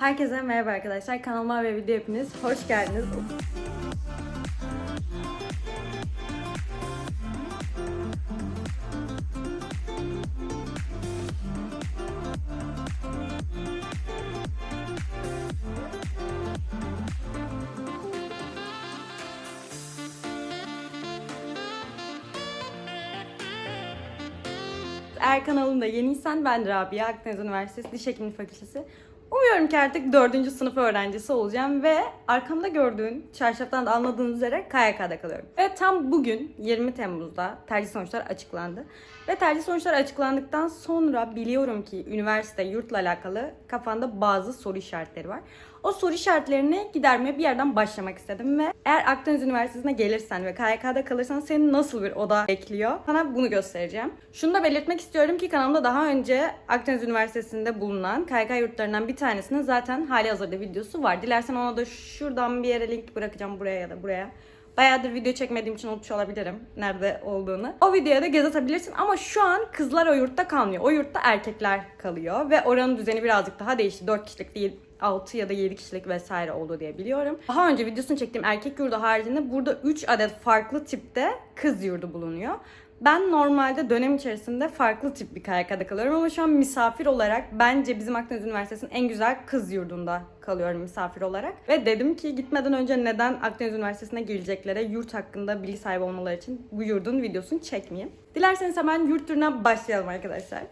Herkese merhaba arkadaşlar. Kanalıma ve video hepiniz hoş geldiniz. Eğer kanalımda yeniysen ben Rabia Akdeniz Üniversitesi Diş Hekimliği Fakültesi. Umuyorum ki artık 4. sınıf öğrencisi olacağım ve arkamda gördüğün, çarşaftan da anladığınız üzere KYK'da kalıyorum. Ve tam bugün 20 Temmuz'da tercih sonuçları açıklandı. Ve tercih sonuçları açıklandıktan sonra biliyorum ki üniversite, yurtla alakalı kafanda bazı soru işaretleri var. O soru işaretlerini gidermeye bir yerden başlamak istedim ve eğer Akdeniz Üniversitesi'ne gelirsen ve KYK'da kalırsan seni nasıl bir oda bekliyor? Sana bunu göstereceğim. Şunu da belirtmek istiyorum ki kanalımda daha önce Akdeniz Üniversitesi'nde bulunan KYK yurtlarından bir tanesinin zaten hali hazırda videosu var. Dilersen ona da şuradan bir yere link bırakacağım buraya ya da buraya. Bayağıdır video çekmediğim için unutmuş olabilirim nerede olduğunu. O videoya da göz atabilirsin ama şu an kızlar o yurtta kalmıyor. O yurtta erkekler kalıyor ve oranın düzeni birazcık daha değişti. 4 kişilik değil 6 ya da 7 kişilik vesaire oldu diye biliyorum. Daha önce videosunu çektiğim erkek yurdu haricinde burada 3 adet farklı tipte kız yurdu bulunuyor. Ben normalde dönem içerisinde farklı tip bir KYK'da kalıyorum ama şu an misafir olarak bence bizim Akdeniz Üniversitesi'nin en güzel kız yurdunda kalıyorum misafir olarak. Ve dedim ki gitmeden önce neden Akdeniz Üniversitesi'ne geleceklere yurt hakkında bilgi sahibi olmaları için bu yurdun videosunu çekmeyeyim. Dilerseniz hemen yurt turuna başlayalım arkadaşlar.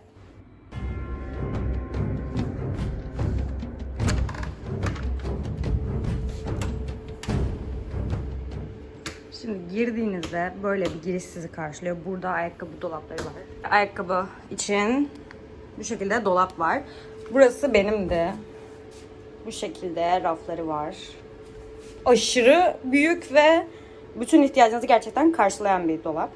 Şimdi girdiğinizde böyle bir giriş sizi karşılıyor. Burada ayakkabı dolapları var. Ayakkabı için bu şekilde dolap var. Burası benim de. Bu şekilde rafları var. Aşırı büyük ve bütün ihtiyacınızı gerçekten karşılayan bir dolap.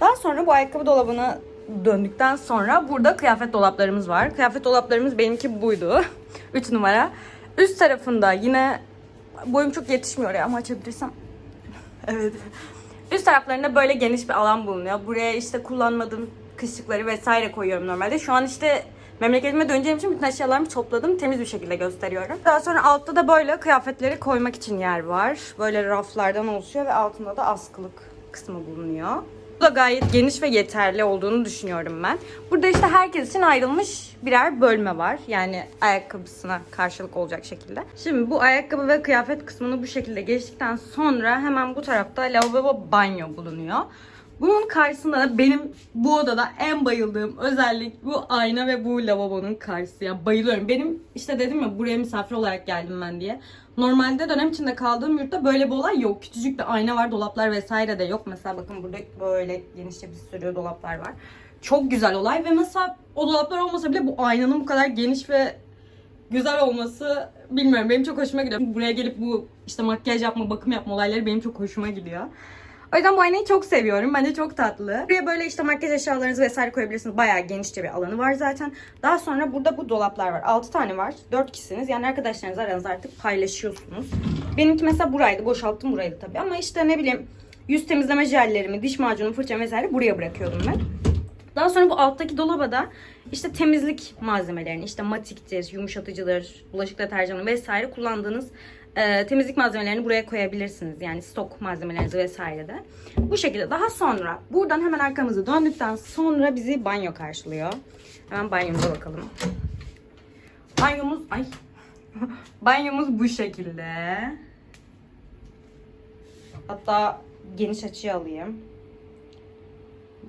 Daha sonra bu ayakkabı dolabını döndükten sonra burada kıyafet dolaplarımız var. Kıyafet dolaplarımız benimki buydu. 3 numara. Üst tarafında yine boyum çok yetişmiyor ya ama açabilirsem Evet. Üst taraflarında böyle geniş bir alan bulunuyor. Buraya işte kullanmadığım kışlıkları vesaire koyuyorum normalde. Şu an işte memleketime döneceğim için bütün eşyalarımı topladım. Temiz bir şekilde gösteriyorum. Daha sonra altta da böyle kıyafetleri koymak için yer var. Böyle raflardan oluşuyor ve altında da askılık kısmı bulunuyor. Bu da gayet geniş ve yeterli olduğunu düşünüyorum ben. Burada işte herkes için ayrılmış birer bölme var. Yani ayakkabısına karşılık olacak şekilde. Şimdi bu ayakkabı ve kıyafet kısmını bu şekilde geçtikten sonra hemen bu tarafta lavabo banyo bulunuyor. Bunun karşısında da benim bu odada en bayıldığım özellik bu ayna ve bu lavabonun karşısı. Ya bayılıyorum. Benim işte dedim ya buraya misafir olarak geldim ben diye. Normalde dönem içinde kaldığım yurtta böyle bir olay yok. Küçücük bir ayna var, dolaplar vesaire de yok. Mesela bakın burada böyle genişçe bir sürü dolaplar var. Çok güzel olay ve mesela o dolaplar olmasa bile bu aynanın bu kadar geniş ve güzel olması bilmiyorum benim çok hoşuma gidiyor. Buraya gelip bu işte makyaj yapma, bakım yapma olayları benim çok hoşuma gidiyor. O yüzden bu aynayı çok seviyorum. Bence çok tatlı. Buraya böyle işte makyaj eşyalarınızı vesaire koyabilirsiniz. Bayağı genişçe bir alanı var zaten. Daha sonra burada bu dolaplar var. 6 tane var. 4 kişisiniz. Yani arkadaşlarınız aranızda artık paylaşıyorsunuz. Benimki mesela buraydı. Boşalttım buraydı tabii. Ama işte ne bileyim yüz temizleme jellerimi, diş macunu, fırça vesaire buraya bırakıyordum ben. Daha sonra bu alttaki dolaba da işte temizlik malzemelerini, işte matiktir, yumuşatıcıdır, bulaşık deterjanı vesaire kullandığınız e, temizlik malzemelerini buraya koyabilirsiniz. Yani stok malzemelerinizi vesaire de. Bu şekilde. Daha sonra buradan hemen arkamızı döndükten sonra bizi banyo karşılıyor. Hemen banyomuza bakalım. Banyomuz ay banyomuz bu şekilde. Hatta geniş açıya alayım.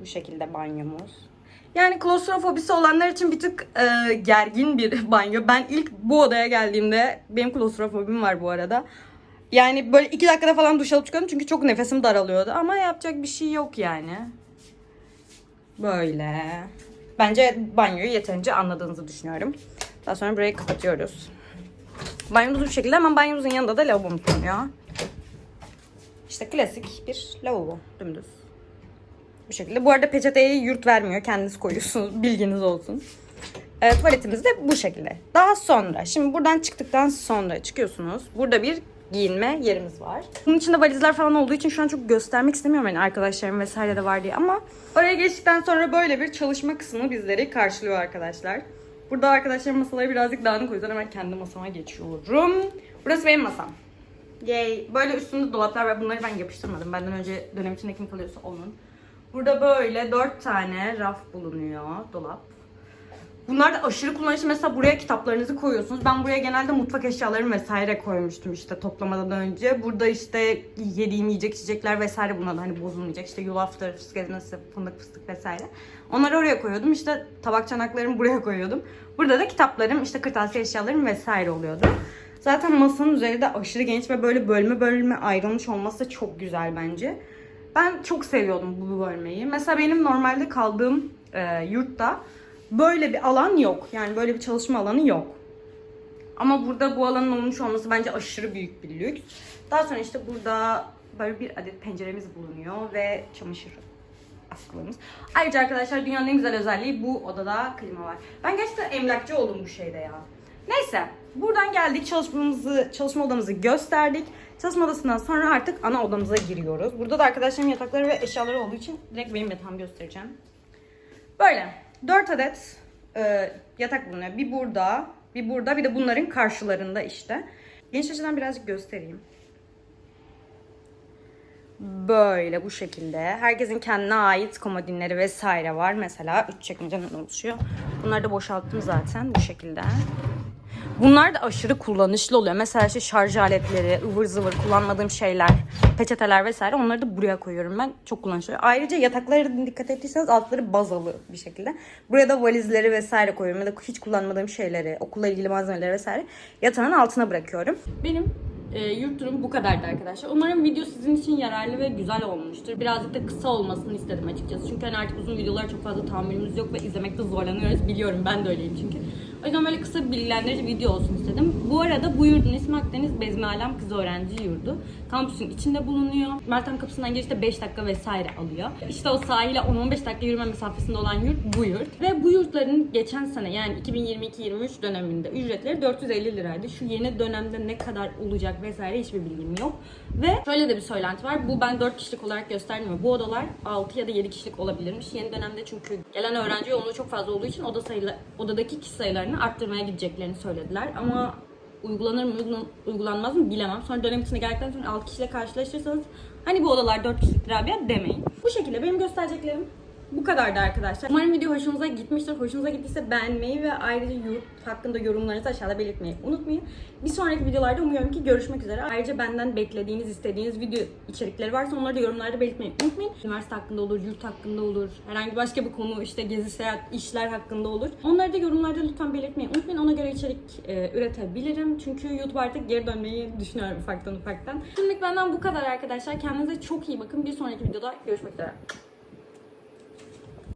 Bu şekilde banyomuz. Yani klostrofobisi olanlar için bir tık e, gergin bir banyo. Ben ilk bu odaya geldiğimde benim klostrofobim var bu arada. Yani böyle iki dakikada falan duş alıp çıkıyordum çünkü çok nefesim daralıyordu. Ama yapacak bir şey yok yani. Böyle. Bence banyoyu yeterince anladığınızı düşünüyorum. Daha sonra burayı kapatıyoruz. Banyomuz bu şekilde. Hemen banyomuzun yanında da lavabomuz bulunuyor. İşte klasik bir lavabo. Dümdüz. Bu şekilde. Bu arada peçeteyi yurt vermiyor. Kendiniz koyuyorsunuz. Bilginiz olsun. E, tuvaletimiz de bu şekilde. Daha sonra, şimdi buradan çıktıktan sonra çıkıyorsunuz. Burada bir giyinme yerimiz var. Bunun içinde valizler falan olduğu için şu an çok göstermek istemiyorum yani arkadaşlarım vesaire de var diye ama oraya geçtikten sonra böyle bir çalışma kısmı bizleri karşılıyor arkadaşlar. Burada arkadaşlarım masaları birazcık dağınık o yüzden hemen kendi masama geçiyorum. Burası benim masam. Yay. Böyle üstünde dolaplar var. Bunları ben yapıştırmadım. Benden önce dönem içinde kim kalıyorsa onun. Burada böyle dört tane raf bulunuyor. Dolap. Bunlar da aşırı kullanışlı. Mesela buraya kitaplarınızı koyuyorsunuz. Ben buraya genelde mutfak eşyalarımı vesaire koymuştum işte toplamadan önce. Burada işte yediğim yiyecek içecekler vesaire bunlar hani bozulmayacak. İşte yulaftır, fıstık ezmesi, fındık fıstık vesaire. Onları oraya koyuyordum. İşte tabak çanaklarımı buraya koyuyordum. Burada da kitaplarım, işte kırtasiye eşyalarım vesaire oluyordu. Zaten masanın üzeri de aşırı geniş ve böyle bölme bölme ayrılmış olması da çok güzel bence. Ben çok seviyordum bu bölmeyi. Mesela benim normalde kaldığım e, yurtta böyle bir alan yok. Yani böyle bir çalışma alanı yok. Ama burada bu alanın olmuş olması bence aşırı büyük bir lüks. Daha sonra işte burada böyle bir adet penceremiz bulunuyor ve çamaşır askılığımız. Ayrıca arkadaşlar dünyanın en güzel özelliği bu odada klima var. Ben gerçekten emlakçı oldum bu şeyde ya. Neyse buradan geldik çalışmamızı, çalışma odamızı gösterdik. Çalışma odasından sonra artık ana odamıza giriyoruz. Burada da arkadaşlarımın yatakları ve eşyaları olduğu için direkt benim yatağımı göstereceğim. Böyle 4 adet e, yatak bulunuyor. Bir burada, bir burada, bir de bunların karşılarında işte. Geniş açıdan birazcık göstereyim. Böyle bu şekilde. Herkesin kendine ait komodinleri vesaire var. Mesela 3 çekmeceden oluşuyor. Bunları da boşalttım zaten bu şekilde. Bunlar da aşırı kullanışlı oluyor. Mesela işte şarj aletleri, ıvır zıvır kullanmadığım şeyler, peçeteler vesaire onları da buraya koyuyorum ben. Çok kullanışlı. Ayrıca yatakları dikkat ettiyseniz altları bazalı bir şekilde. Buraya da valizleri vesaire koyuyorum ya da hiç kullanmadığım şeyleri, okulla ilgili malzemeleri vesaire yatağın altına bırakıyorum. Benim e, yurt turum bu kadardı arkadaşlar. Umarım video sizin için yararlı ve güzel olmuştur. Birazcık da kısa olmasını istedim açıkçası. Çünkü hani artık uzun videolar çok fazla tahammülümüz yok ve izlemekte zorlanıyoruz. Biliyorum ben de öyleyim çünkü. O yüzden böyle kısa bir bilgilendirici video olsun istedim. Bu arada bu yurdun ismi Akdeniz Bezmi Alem Kız Öğrenci Yurdu. Kampüsün içinde bulunuyor. Meltem kapısından girişte 5 dakika vesaire alıyor. İşte o sahile 10-15 dakika yürüme mesafesinde olan yurt bu yurt. Ve bu yurtların geçen sene yani 2022-23 döneminde ücretleri 450 liraydı. Şu yeni dönemde ne kadar olacak vesaire hiçbir bilgim yok. Ve şöyle de bir söylenti var. Bu ben 4 kişilik olarak gösterdim ama bu odalar 6 ya da 7 kişilik olabilirmiş. Yeni dönemde çünkü gelen öğrenci yoğunluğu çok fazla olduğu için oda sayılı, odadaki kişi sayılarını arttırmaya gideceklerini söylediler. Ama uygulanır mı uygulan- uygulanmaz mı bilemem. Sonra dönem içinde geldikten sonra 6 kişiyle karşılaşırsanız hani bu odalar 4 kişilik Rabia demeyin. Bu şekilde benim göstereceklerim bu kadardı arkadaşlar. Umarım video hoşunuza gitmiştir. Hoşunuza gittiyse beğenmeyi ve ayrıca yurt hakkında yorumlarınızı aşağıda belirtmeyi unutmayın. Bir sonraki videolarda umuyorum ki görüşmek üzere. Ayrıca benden beklediğiniz, istediğiniz video içerikleri varsa onları da yorumlarda belirtmeyi unutmayın. Üniversite hakkında olur, yurt hakkında olur, herhangi başka bir konu, işte gezi, seyahat, işler hakkında olur. Onları da yorumlarda lütfen belirtmeyi unutmayın. Ona göre içerik e, üretebilirim. Çünkü YouTube artık geri dönmeyi düşünüyorum ufaktan ufaktan. Şimdilik benden bu kadar arkadaşlar. Kendinize çok iyi bakın. Bir sonraki videoda görüşmek üzere.